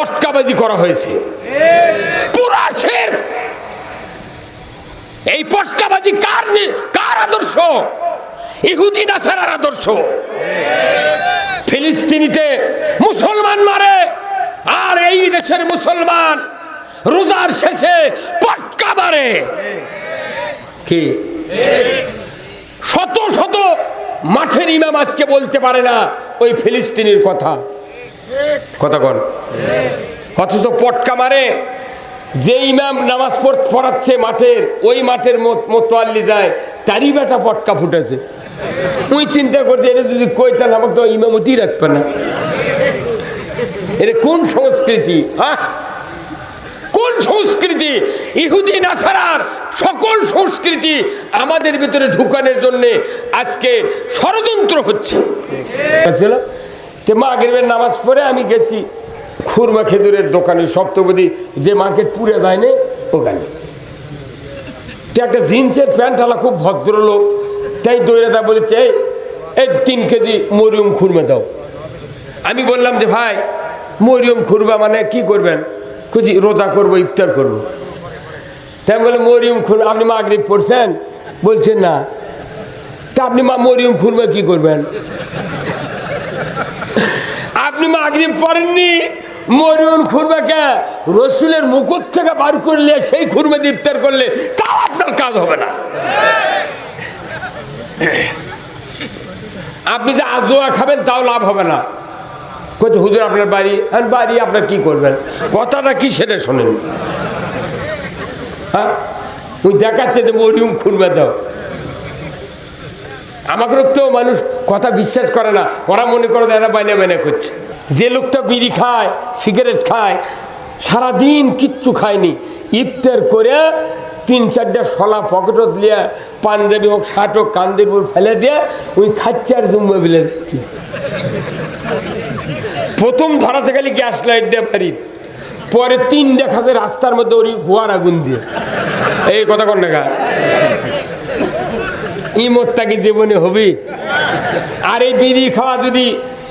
পটকাবাজি করা হয়েছে। এই পটকাবাজি কার কার আদর্শ? ইহুদি নাসারার আদর্শ? ফিলিস্তিনিতে মুসলমান মারে, আর এই দেশের মুসলমান রোজার শেষে পটকা মারে। কি? শত শত মাঠের ইমাম আজকে বলতে পারে না ওই ফিলিস্তিনির কথা। কর অথচ পটকা মারে। যে ইমাম নামাজ পড়- পড়াচ্ছে মাঠের, ওই মাঠের মত- মোতোয়াল্লি যায়, তারই বেটা পটকা ফুটেছে। ওই চিন্তা করছে, এটা যদি কই, তাহলে আমাকে তো ইমামতি রাখবে না। এটা কোন সংস্কৃতি হ্যাঁ? কোন সংস্কৃতি? ইহুদি, নাসারার সকল সংস্কৃতি আমাদের ভিতরে ঢুকানোর জন্যে আজকে ষড়যন্ত্র হচ্ছে। তে মাগরিবের নামাজ পড়ে আমি গেছি খুরমা খেজুরের দোকানে সপ্তপদী। যে মার্কেট পুরে যায়নি ওখানে তে একটা জিন্সের প্যান্টওয়ালা খুব ভদ্রলোক তাই দৌড়ে দা বলেছে "এই, তিন কেজি মরিয়ম খুরমা দাও। আমি বললাম যে ভাই মরিয়ম খুরবা মানে কি করবেন? খুঁজি রোজা করব ইফতার করব। তাই বললাম মরিয়ম খুর আপনি মাগরিব পড়ছেন? বলছেন না। তা আপনি মা মরিয়ম খুরমা কি করবেন? আপনি মাগরিব পড়েননি? মরিয়ম খুরবা কে? রসুলের মুকুট থেকে বার করলে সেই খুরমা ইফতার করলে তাও আপনার কাজ হবে না। আপনি যে আদোয়া খাবেন তাও লাভ হবে না। কত হুজুর, আপনার বাড়ি? আর, বাড়ি আপনার কি করবেন? কথাটা কি সেটা শোনেন। হ্যাঁ? তুই দেখাচ্ছে যে মরিয়ম খুলবে দাও। আমাকে তো মানুষ কথা বিশ্বাস করে না। ওরা মনে করে এরা বাইনা বাইনা করছে। যে লোকটা বিড়ি খায়, সিগারেট খায়, সারাদিন কিচ্ছু খায়নি, ইফতার করে তিন চারটা শলা পকেটত দিয়ে পাঞ্জাবি হোক শার্ট হোক, কান্দের ফেলে দিয়ে ওই খাচ্ছে আর জুম্মা বিলে। প্রথম ধরাছে খালি গ্যাস লাইট দিয়ে বাড়ি। পরে তিন দেখাতে রাস্তার মধ্যে ওই গোয়ার আগুন দিয়ে। এই কথা কন না ই মোত্তা কি জীবনে হবি। আর এই বিড়ি খাওয়া যদি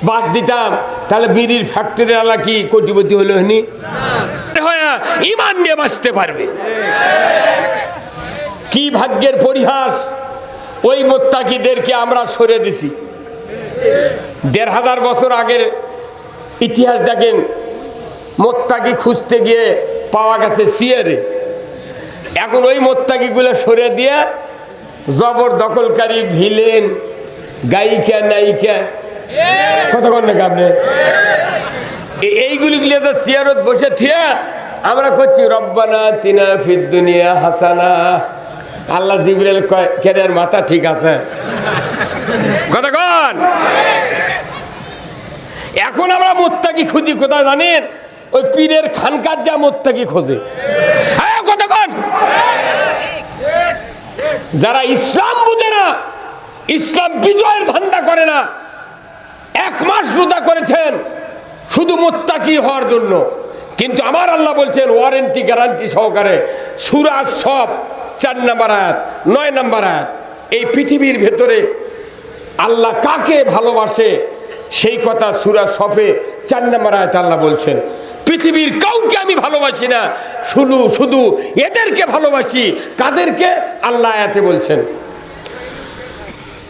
বাদ দিতাম তাহলে বিড়ির ফ্যাক্টরি আলা কি কোটিপতি হলো হনি? ইমান নিয়ে বাঁচতে পারবে। কি ভাগ্যের পরিহাস? ওই মোত্তাকিদেরকে আমরা সরে দিছি। দেড় হাজার বছর আগের ইতিহাস দেখেন মোত্তাকি খুঁজতে গিয়ে পাওয়া গেছে সিয়ারে এখন ওই মোত্তাকিগুলো সরে দিয়ে জবর দখলকারী ভিলেন গায়িকা নায়িকা কতক্ষণ নাকি আপনি এইগুলি গুলি তো চেয়ারত বসে থিয়া আমরা করছি, রব্বানা তিনা হাসানা। আল্লাহ মাথা ঠিক আছে? এখন আমরা মোত্তাকি খুঁজি, কোথায় জানেন? ওই পীরের খানকার যা মোত্তাকি খোঁজে। হ্যাঁ কতক্ষণ যারা ইসলাম বুঝে না, ইসলাম বিজয়ের ধান্দা করে না এক মাস রোজা করেছেন, শুধু মোত্তাকি হওয়ার জন্য। কিন্তু আমার আল্লাহ বলছেন, ওয়ারেন্টি গ্যারান্টি সহকারে সুরাজ সব চার নাম্বার আয়াত, নয় নাম্বার আয়াত, এই পৃথিবীর ভেতরে আল্লাহ কাকে ভালোবাসে, সেই কথা সুরা সফে চার নাম্বার আয়াত আল্লাহ বলছেন। পৃথিবীর কাউকে আমি ভালোবাসি না, শুধু শুধু এদেরকে ভালোবাসি, কাদেরকে? আল্লাহ আয়াতে বলছেন।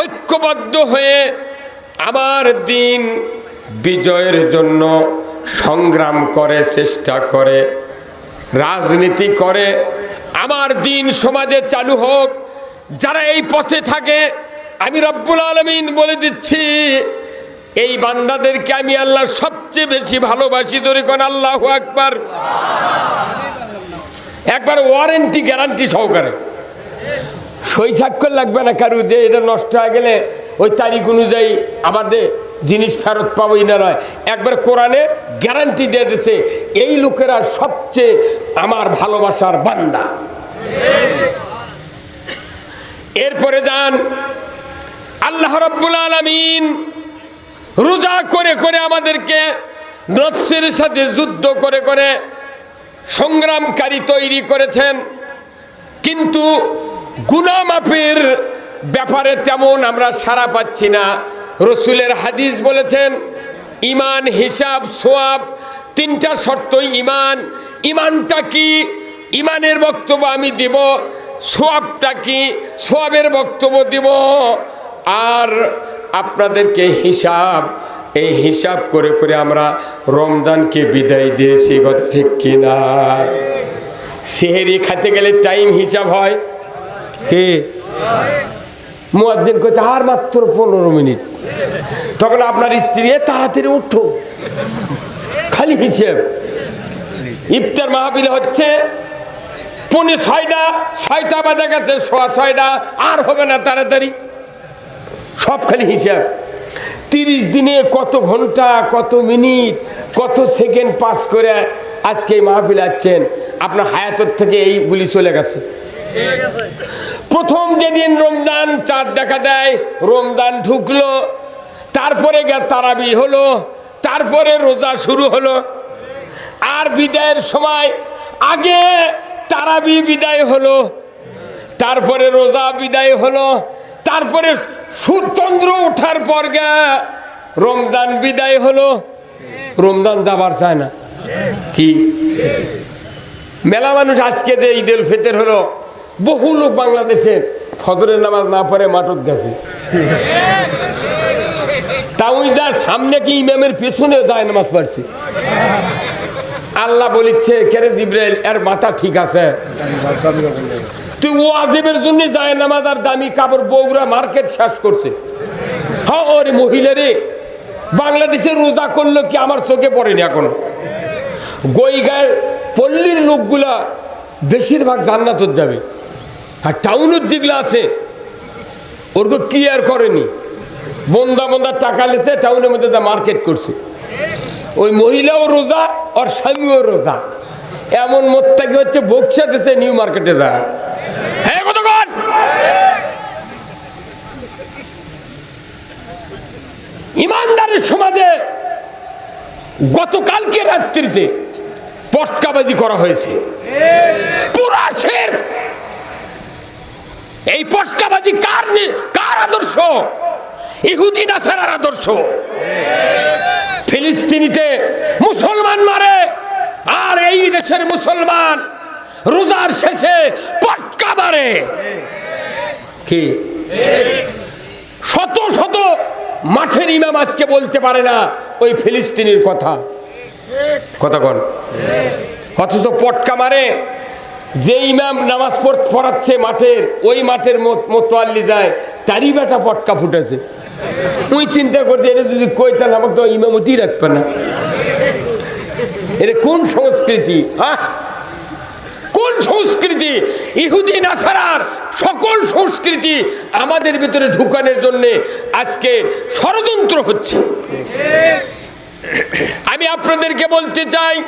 ঐক্যবদ্ধ হয়ে আমার দিন বিজয়ের জন্য সংগ্রাম করে, চেষ্টা করে, রাজনীতি করে, আমার দিন সমাজে চালু হোক। যারা এই পথে থাকে, আমি রব্বুল আলমিন বলে দিচ্ছি, এই বান্দাদেরকে আমি আল্লাহ সবচেয়ে বেশি ভালোবাসি। ধরে কোন আল্লাহ একবার একবার ওয়ারেন্টি গ্যারান্টি সহকারে। সই স্বাক্ষর লাগবে না কারু, যে এটা নষ্ট হয়ে গেলে ওই তারিখ অনুযায়ী দে জিনিস ফেরত পাবোই না নয়। একবার কোরআনে গ্যারান্টি দিয়ে দিছে, এই লোকেরা সবচেয়ে আমার ভালোবাসার বান্দা। এরপরে যান আল্লাহ রব্বুল আলমিন রোজা করে করে আমাদেরকে নফসের সাথে যুদ্ধ করে করে সংগ্রামকারী তৈরি করেছেন। কিন্তু গুনামাপের ব্যাপারে তেমন আমরা সারা পাচ্ছি না। রসুলের হাদিস বলেছেন, ইমান, হিসাব, সোয়াব, তিনটা শর্তই ইমান। ইমানটা কি? ইমানের বক্তব্য আমি দিব, সোয়াবটা কি? সোয়াবের বক্তব্য দিব। আর আপনাদেরকে হিসাব, এই হিসাব করে করে আমরা রমজানকে বিদায় দিয়েছি, কথা ঠিক কিনা? সেহেরি খাতে গেলে টাইম হিসাব হয়। কে? মুয়াদ্দিন করছে আর মাত্র পনেরো মিনিট। তখন আপনার স্ত্রী "এ, তাড়াতাড়ি উঠো। খালি হিসেব। ইফতার মাহবিল হচ্ছে পনে ছয়টা ছয়টা বাজে গেছে সোয়া ছয়টা আর হবে না তাড়াতাড়ি। সব খালি হিসাব। তিরিশ দিনে কত ঘণ্টা কত মিনিট কত সেকেন্ড পাস করে আজকে এই মাহফিল আছেন আপনার হায়াতর থেকে এইগুলি চলে গেছে। প্রথম যেদিন রমজান চাঁদ দেখা দেয়, রমজান ঢুকলো, তারপরে তারাবি হলো, তারপরে রোজা শুরু হলো। আর বিদায়ের সময় আগে তারাবি বিদায় হলো, তারপরে রোজা বিদায় হলো, তারপরে সূর্যচন্দ্র ওঠার পর রমজান বিদায় হলো। রমজান যাবার চায় না। কি? মেলা মানুষ আজকে যে ঈদ উল ফিতর হলো বহু লোক বাংলাদেশে ফজরের নামাজ না পড়ে মাঠত গেছে। তাও যার সামনে কি ইমামের পেছনে যায় নামাজ পড়ছে। আল্লাহ বলিচ্ছে, কেরে জিব্রাইল, এর মাথা ঠিক আছে? তুই ও আজেবের জন্য যায় নামাজ আর দামি কাপড় বগুড়া মার্কেট শেষ করছে। হ্যাঁ ওরে মহিলা রে বাংলাদেশের রোজা করল কি আমার চোখে পড়েনি এখনও? গইগার পল্লীর লোকগুলা বেশিরভাগ জান্নাতত যাবে। আর টাউনের যেগুলো আছে ওরকে ক্লিয়ার করেনি। বন্দা বন্দা টাকা লেছে টাউনের মধ্যে মার্কেট করছে। ওই মহিলাও রোজা আর স্বামীও রোজা। এমন মোত্তাকি হচ্ছে, বক্সা দেশে নিউ মার্কেটে যায় হ্যাঁ কতক্ষণ ইমানদারের সমাজে গতকালকে রাত্রিতে পটকাবাজি করা হয়েছে। পুরা শের এই পটকাবাজি কার কার আদর্শ? ইহুদি নাসারার আদর্শ? ফিলিস্তিনিতে মুসলমান মারে, আর এই দেশের মুসলমান রোজার শেষে পটকা মারে। কি? শত শত মাঠের ইমাম আজকে বলতে পারে না ওই ফিলিস্তিনির কথা। কথা কন। অথচ পটকা মারে যে ইমাম নামাজ পড়- পড়াচ্ছে মাঠের ওই মাঠের মত- মোতোয়াল্লি যায়, তারই বেটা পটকা ফুটেছে। তুই চিন্তা করতে এটা যদি কই তাহলে আমাকে তো ইমামতি রাখবে না। এটা কোন সংস্কৃতি হ্যাঁ কোন সংস্কৃতি? ইহুদি, নাসারার সকল সংস্কৃতি আমাদের ভিতরে ঢুকানোর জন্য আজকে ষড়যন্ত্র হচ্ছে। আমি আপনাদেরকে বলতে চাই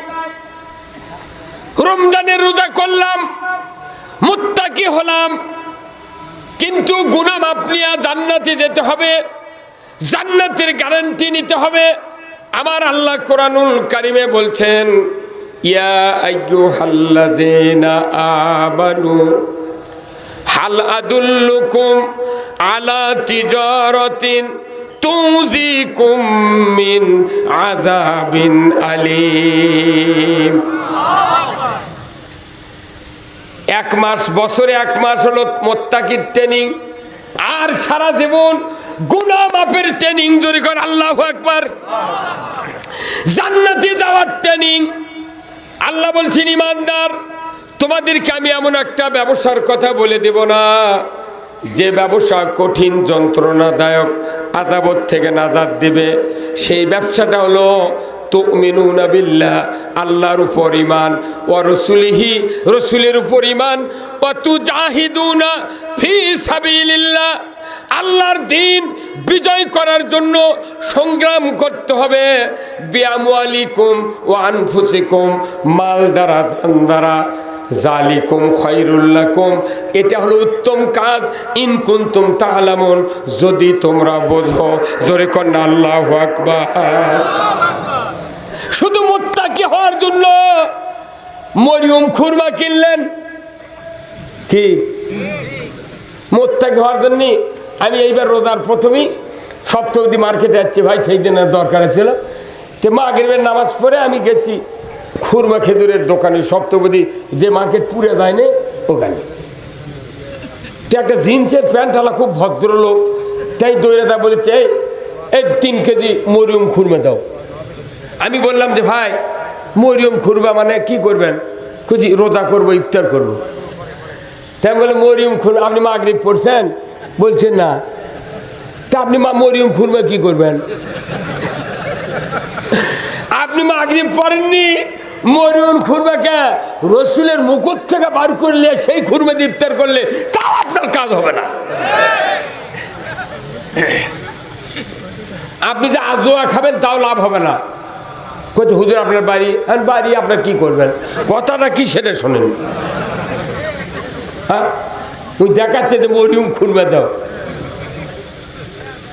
রমজানের রোজা করলাম, মুত্তাকি হলাম, কিন্তু গুনাম আপনিয়া জান্নাতে যেতে হবে, জান্নাতের গ্যারান্টি নিতে হবে। আমার আল্লাহ কোরআনুল কারিমে বলছেন, ইয়া আমানু মিন এক মাস, বছরে এক মাস হলো মোত্তাকির ট্রেনিং আর সারা জীবন গুনা মাপের ট্রেনিং যদি করে, আল্লাহ একবার জান্নাতে যাওয়ার ট্রেনিং আল্লাহ বলছেন, ইমানদার, তোমাদেরকে আমি এমন একটা ব্যবসার কথা বলে দেব না। যে ব্যবসা কঠিন, যন্ত্রণাদায়ক আজাবত থেকে নাজাদ দেবে। সেই ব্যবসাটা হলো আল্লাহর উপর ইমান ও রসুলিহি, রসুলের উপর ইমান সাবিলিল্লাহ। আল্লাহর দিন বিজয় করার জন্য সংগ্রাম করতে হবে। বিয়ামুয়ালিকুম ও আনফুসিকুম, মাল দ্বারা জান দ্বারা। জালিকুম এটা হলো উত্তম কাজ। ইন কুন্তুম তাহলামুন যদি তোমরা বোঝো, জোরে কন্যা আল্লাহ আকবার। শুধু মোত্তাকি হওয়ার জন্য মরিয়ম খুরমা কিনলেন। কি? মোত্তাকি হওয়ার জন্য আমি এইবার রোজার প্রথমেই সপ্তমদি মার্কেটে যাচ্ছি ভাই সেই দিনের দরকার ছিল। তো মাগরিবের নামাজ পড়ে আমি গেছি খুরমা খেজুরের দোকানে সপ্তপদী যে মার্কেট পুরে যায়নি ওখানে। তো একটা জিন্সের প্যান্টওয়ালা খুব ভদ্রলোক তাই দৌড়ে দা বলেছে "এই, এই তিন কেজি মরিয়ম খুরমা দাও। আমি বললাম যে, ভাই, মরিয়ম খুরবা মানে কি করবেন? খুঁজি, রোজা করব, ইফতার করব। তাই বলে মরিয়ম খুরমা আপনি মাগরিব পড়ছেন? বলছেন, না। তা আপনি মা মরিয়ম খুরমা কি করবেন? আপনি মাগরিব পড়েননি? মরিয়ম খুরমাকে রসুলের মুকুট থেকে বার করলে, সেই খুরমা ইফতার করলে, তাও আপনার কাজ হবে না। আপনি যে আজোয়া খাবেন, তাও লাভ হবে না। কত হুজুর, আপনার বাড়ি? আর, বাড়ি আপনার কি করবেন? কথাটা কি সেটা শোনেন। হ্যাঁ? তুই দেখাচ্ছে যে মরিয়ম খুলবে, দাও।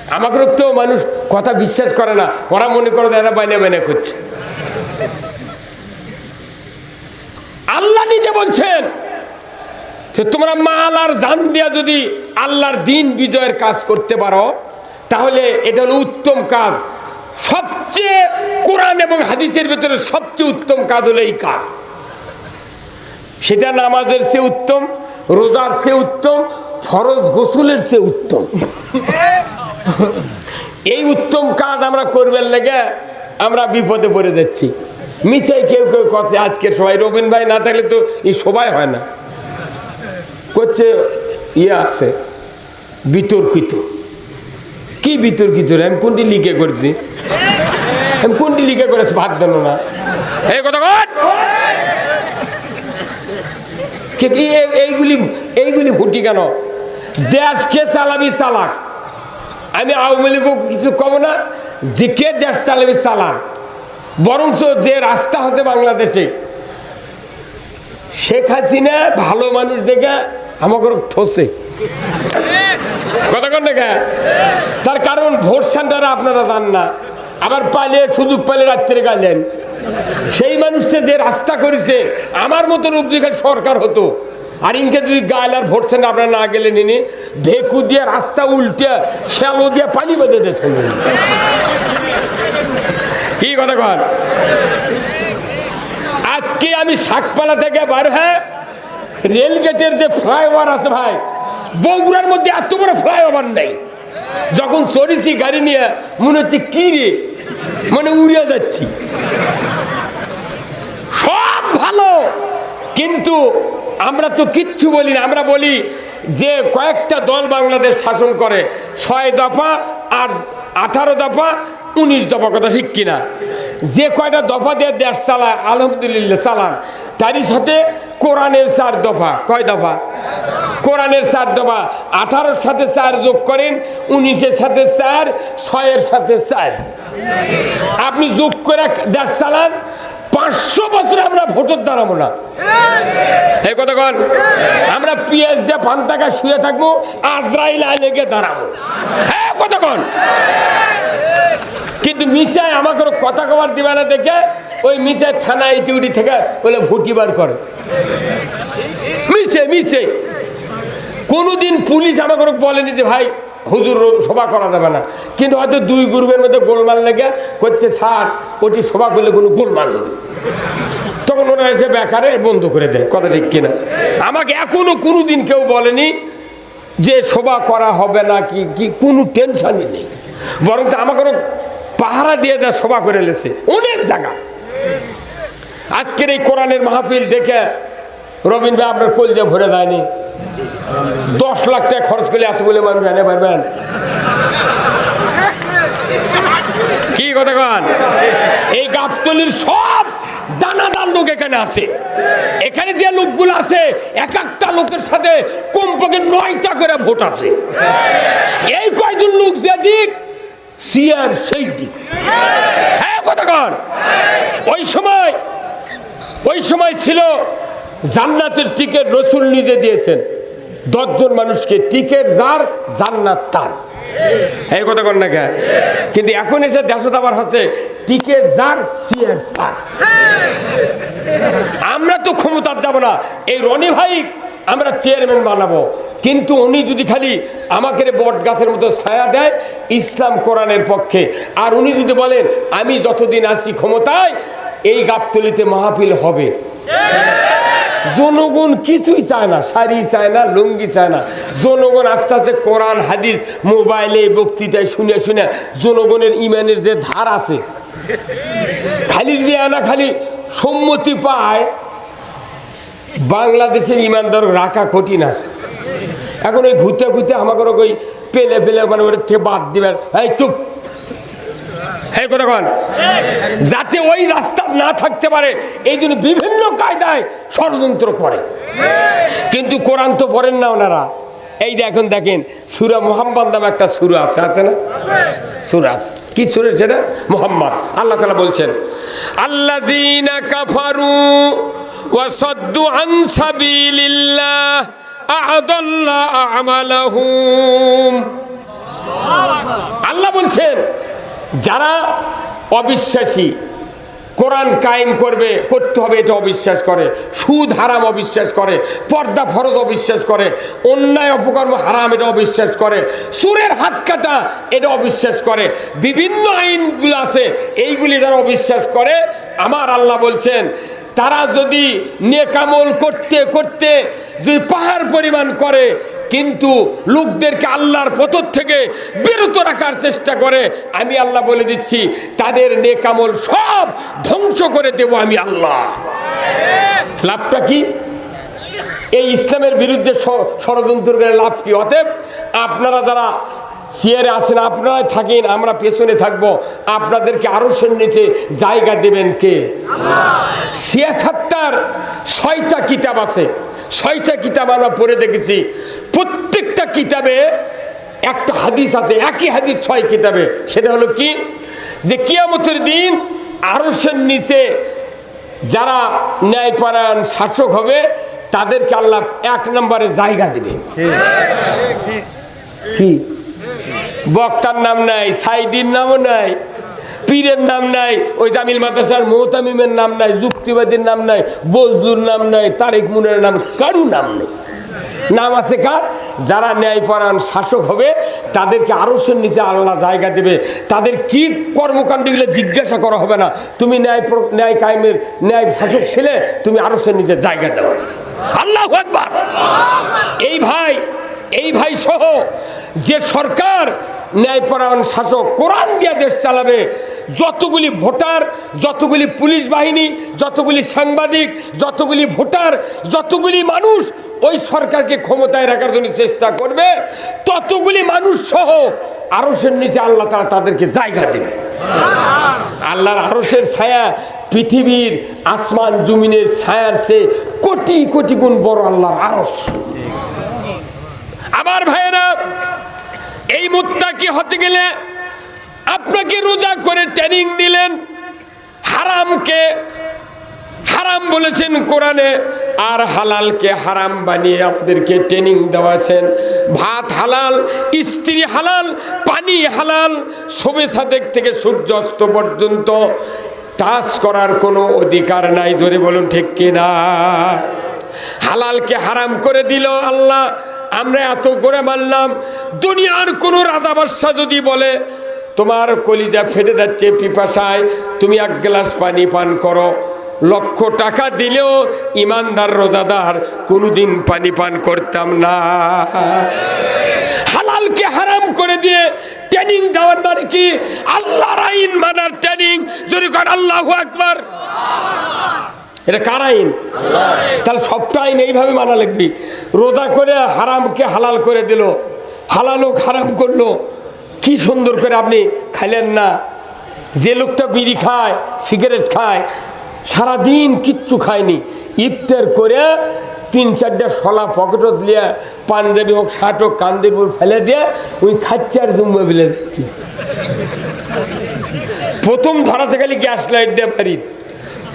আমাকে তো মানুষ কথা বিশ্বাস করে না। ওরা মনে করে এরা বাইনা বাইনা করছে। আল্লাহ নিজে বলছেন যে, তোমরা মাল আর জান দিয়া যদি আল্লাহর দিন বিজয়ের কাজ করতে পারো, তাহলে এটা হলো উত্তম কাজ। সবচেয়ে কোরআন এবং হাদিসের ভেতরে সবচেয়ে উত্তম কাজ হলো এই কাজ। সেটা নামাজের চেয়ে উত্তম, রোজার চেয়ে উত্তম, ফরজ গোসলের চেয়ে উত্তম। এই উত্তম কাজ আমরা করবেন লেগে আমরা বিপদে পড়ে যাচ্ছি। মিশাই কেউ কেউ কথা আজকে সবাই রবীন ভাই না থাকলে তো এই সবাই হয় না। করছে ইয়ে আছে, বিতর্কিত। কি বিতর্কিত? আমি কোনটি লিখে করছি? আমি কোনটি লিখে করেছি ভাত দেন না। এই কথা এইগুলি এইগুলি ফুটি কেন? দেশকে চালাবি চালাক? আমি আওয়ামী লীগও কিছু কব না, যে কে দেশ চালাবি চালাক? বরঞ্চ যে রাস্তা হচ্ছে বাংলাদেশে, শেখ হাসিনা ভালো মানুষ দেখে আমাকে ঠসে। কথা কন দেখা তার কারণ ভোট সেন্টারে আপনারা যান না। আবার পালিয়ে সুযোগ পালে রাত্রে গেলেন। সেই মানুষটা যে রাস্তা করেছে, আমার মতো লোক যদি সরকার হতো। আর ইনকে যদি গাল আর সেন্টার আপনারা না গেলেন ইনি ভেকু দিয়ে রাস্তা উল্টে শ্যালো দিয়ে পানি বেঁধে দিয়েছেন কি কথা কন? আজকে আমি শাকপালা থেকে বার হ্যাঁ রেল গেটের যে ফ্লাইওভার আছে ভাই, বগুড়ার মধ্যে এত বড় ফ্লাইওভার নেই। যখন চড়েছি গাড়ি নিয়ে, মনে হচ্ছে, কি রে? মানে উড়িয়ে যাচ্ছি। সব ভালো, কিন্তু আমরা তো কিচ্ছু বলি না। আমরা বলি যে কয়েকটা দল বাংলাদেশ শাসন করে, ছয় দফা আর আঠারো দফা উনিশ দফা, কথা ঠিক কিনা? যে কয়টা দফা দিয়ে দেশ চালায়, আলহামদুলিল্লাহ চালান। তারই সাথে কোরআনের চার দফা। কয় দফা? কোরআনের চার দফা। আঠারোর সাথে চার যোগ করেন, উনিশের সাথে চার, ছয়ের সাথে চার। আপনি যোগ করে দেশ চালান, পাঁচশো বছর আমরা ভোটের দাঁড়াবো না। এই কথা কন। আমরা পিএস দিয়ে পান্তাকা শুয়ে থাকব, আজরাইল আলেগে দাঁড়াবো। হ্যাঁ কথা কন। কিন্তু মিশায় আমাকে কথা কবার দিবে না দেখে ওই মিশায় থানা ইটিউটি থেকে বলে ভুটি বার করে। মিশে মিশে। কোনোদিন পুলিশ আমাকে বলেনি যে, ভাই, হুজুর সভা করা যাবে না। কিন্তু হয়তো দুই গ্রুপের মধ্যে গোলমাল লেগে করতে স্যার, ওটি সভা করলে কোনো গোলমাল হবে তখন ওরা এসে বেকারে বন্ধ করে দেয়, কথা ঠিক কিনা। আমাকে এখনও কোনো দিন কেউ বলেনি যে, সভা করা হবে না কি কি, কোনো টেনশনই নেই। বরং আমাকে পাহারা দিয়ে দেয় সভা করে লেছে। অনেক জায়গা। আজকের এই কোরআনের মাহফিল দেখে রবীন্দ্র ভাই আপনার কলজে ভরে দেয়নি। দশ লাখ টাকা খরচ করলে এতগুলো মানুষ এনে পারবেন কি কথা কন? এই গাবতলির সব দানাদার লোক এখানে আছে। এখানে যে লোকগুলো আছে, এক একটা লোকের সাথে কমপক্ষে নয়টা করে ভোট আছে। এই কয়জন লোক যে দিক সিয়ার সেই দিক হ্যাঁ কতক্ষণ ওই সময় ওই সময় ছিল জান্নাতের টিকিট রসুল নিজে দিয়েছেন। দশজন মানুষকে টিকিট যার, জান্নাত তার। এই কথা কর না কিন্তু এখন এসে দেশত আবার হচ্ছে, টিকিট যার, সিয়ার তার। আমরা তো ক্ষমতার যাব না। এই রনি ভাই আমরা চেয়ারম্যান বানাবো। কিন্তু উনি যদি খালি আমাকে বট গাছের মতো ছায়া দেয়, ইসলাম কোরআনের পক্ষে। আর উনি যদি বলেন, আমি যতদিন আছি ক্ষমতায়, এই গাবতলিতে মাহফিল হবে। জনগণ কিছুই চায় না, শাড়ি চায় না, লুঙ্গি চায় না। জনগণ আস্তে আস্তে কোরআন, হাদিস, মোবাইলে বক্তৃতায় শুনে শুনে জনগণের ইমানের যে ধার আছে, খালি আনা খালি সম্মতি পায় বাংলাদেশের ইমানদার রাখা কঠিন আছে। এখন ওই ঘুরতে ঘুরতে আমাকে ওই পেলে পেলে মানে ওর থেকে বাদ দিবেন। এই চুপ। হ্যাঁ কথা কন। যাতে ওই রাস্তা না থাকতে পারে, এই জন্য বিভিন্ন কায়দায় ষড়যন্ত্র করে। কিন্তু কোরআন তো পড়েন না ওনারা। এই দেখুন দেখেন, সুরা মোহাম্মদ নামে একটা সুর আছে আছে না? সুর আছে। কি সুরে সেটা? মোহাম্মদ। আল্লাহ তালা বলছেন আল্লাহ কাফারু ওয়াসাদ্দু আন সাবিলিল্লাহ আ'দাল্লা আমালাহুম আল্লাহ বলছেন, যারা অবিশ্বাসী, কোরআন কায়েম করবে, করতে হবে এটা অবিশ্বাস করে, সুদ হারাম অবিশ্বাস করে, পর্দা ফরজ অবিশ্বাস করে, অন্যায় অপকর্ম হারাম এটা অবিশ্বাস করে, সুরের হাত কাটা এটা অবিশ্বাস করে, বিভিন্ন আইনগুলো আছে, এইগুলি যারা অবিশ্বাস করে, আমার আল্লাহ বলছেন তারা যদি নেকামল করতে করতে যদি পাহাড় পরিমাণ করে, কিন্তু লোকদেরকে আল্লাহর পথর থেকে বিরত রাখার চেষ্টা করে, আমি আল্লাহ বলে দিচ্ছি, তাদের নেকামল সব ধ্বংস করে দেব আমি আল্লাহ। লাভটা কি? এই ইসলামের বিরুদ্ধে ষড়যন্ত্র করে লাভ কি? অতএব আপনারা যারা চেয়ারে আসেন আপনারাই থাকেন আমরা পেছনে থাকব। আপনাদেরকে আরও সের নিচে জায়গা দেবেন কে? সিয়াসাত্তার ছয়টা কিতাব আছে। ছয়টা কিতাব আমরা পড়ে দেখেছি। প্রত্যেকটা কিতাবে একটা হাদিস আছে একই হাদিস ছয় কিতাবে। সেটা হলো কি? যে কিয়ামতের দিন আরসের নিচে যারা ন্যায়পরায়ণ শাসক হবে তাদেরকে আল্লাহ এক নম্বরে জায়গা দেবে কি? বক্তার নাম নাই, সাইদির নামও নাই, পীরের নাম নাই, ওই জামিল মাদ্রাসার মোহতামিমের নাম নাই, যুক্তিবাদীর নাম নাই, বজলুর নাম নাই, তারেক মুনের নাম কারু নাম নেই? নাম আছে কার? যারা ন্যায়পরায়ণ শাসক হবে, তাদেরকে আরসের নিচে আল্লাহ জায়গা দেবে। তাদের কি কর্মকাণ্ডগুলো জিজ্ঞাসা করা হবে না। তুমি ন্যায় ন্যায় কায়েমের ন্যায় শাসক ছিলে, তুমি আরসের নিচে জায়গা দাও। আল্লাহ একবার এই ভাই এই ভাই সহ যে সরকার ন্যায়পরায়ণ শাসক কোরআন দিয়ে দেশ চালাবে, যতগুলি ভোটার, যতগুলি পুলিশ বাহিনী, যতগুলি সাংবাদিক, যতগুলি ভোটার, যতগুলি মানুষ ওই সরকারকে ক্ষমতায় রাখার জন্য চেষ্টা করবে, ততগুলি মানুষ সহ আরসের নিচে আল্লাহ তারা তাদেরকে জায়গা দেবে। আল্লাহর আরসের ছায়া পৃথিবীর আসমান জমিনের ছায়ার চেয়ে কোটি কোটি গুণ বড় আল্লাহর আরস আমার ভাইয়েরা মুত্তাকি হতে গেলে আপনাকে রোজা করে ট্রেনিং দিলেন হারামকে হারাম বলেছেন কোরআনে, আর হালালকে হারাম বানিয়ে আমাদেরকে ট্রেনিং দেওয়াছেন। ভাত হালাল, স্ত্রী হালাল, পানি হালাল শোবে সাদেক থেকে সূর্যাস্ত পর্যন্ত টাচ করার কোনো অধিকার নাই, জোরে বলুন ঠিক কিনা হালালকে হারাম করে দিল আল্লাহ, আমরা এত করে মানলাম দুনিয়ার কোনো রাজা বাদশা যদি বলে, তোমার কলিজা ফেটে যাচ্ছে পিপাসায়, তুমি এক গ্লাস পানি পান করো। লক্ষ টাকা দিলেও ইমানদার রোজাদার কোনোদিন পানি পান করতাম না। হালালকে হারাম করে দিয়ে ট্রেনিং দেওয়ার মানে কি? আল্লাহর আইন মানার ট্রেনিং। যদি কর আল্লাহ একবার এটা কার আইন? তাহলে সবটা আইন এইভাবে মানা লাগবি। রোজা করে হারামকে হালাল করে দিল। হালাল খারাপ করল, কি সুন্দর করে আপনি খাইলেন না। যে লোকটা বিড়ি খায়, সিগারেট খায়, সারাদিন কিচ্ছু খায়নি। ইফতার করে তিন চারটা শলা পকেটত লিয়া পাঞ্জাবি হোক, শার্ট হোক কান্দের উপর ফেলে দিয়ে ওই খাচ্ছে আর জুম্মা বিলে দিচ্ছি। প্রথম ধরাতে গেলে গ্যাস লাইট দিয়ে বাড়ি।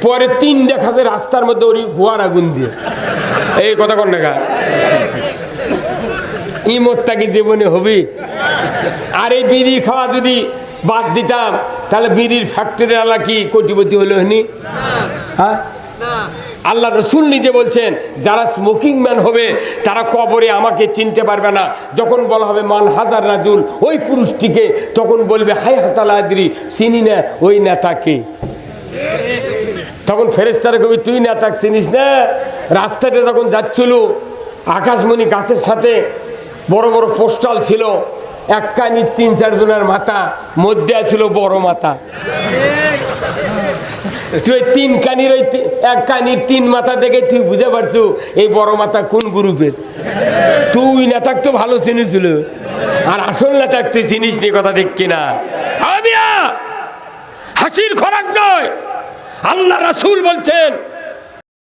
পরে তিন দেখাতে রাস্তার মধ্যে ওই গোয়ার আগুন দিয়ে। এই কথা কন দেখা ইমতটা কি দেবনে হবে। আর এই বিড়ি খাওয়া যদি বাদ দিতাম, তাহলে বিড়ির ফ্যাক্টরিওয়ালা কি কোটিপতি হলো হনি? হ্যাঁ? আল্লাহ রসুল নিজে বলছেন, যারা স্মোকিং ম্যান হবে, তারা কবরে আমাকে চিনতে পারবে না। যখন বলা হবে, মান হাজার রাজুল ওই পুরুষটিকে তখন বলবে হাই হাতালা আদরি, চিনি না, ওই নেতাকে তখন ফেরেস্তারা কবি, তুই নেতা চিনিস না? রাস্তাতে তখন যাচ্ছিল, আকাশমণি গাছের সাথে বড় বড় পোস্টাল ছিল। এক কানির তিন চারজনের মাথা, মধ্যে ছিল বড় মাথা। তুই তিন কানির ওই এক কানির তিন মাথা দেখে তুই বুঝতে পারছ, এই বড় মাথা কোন গ্রুপের? তুই নেতাক তো ভালো চিনিছিল আর আসল নেতাক তুই চিনিস নি কথা ঠিক কিনা? হাসির খরাক নয়। আল্লাহ রাসুল বলছেন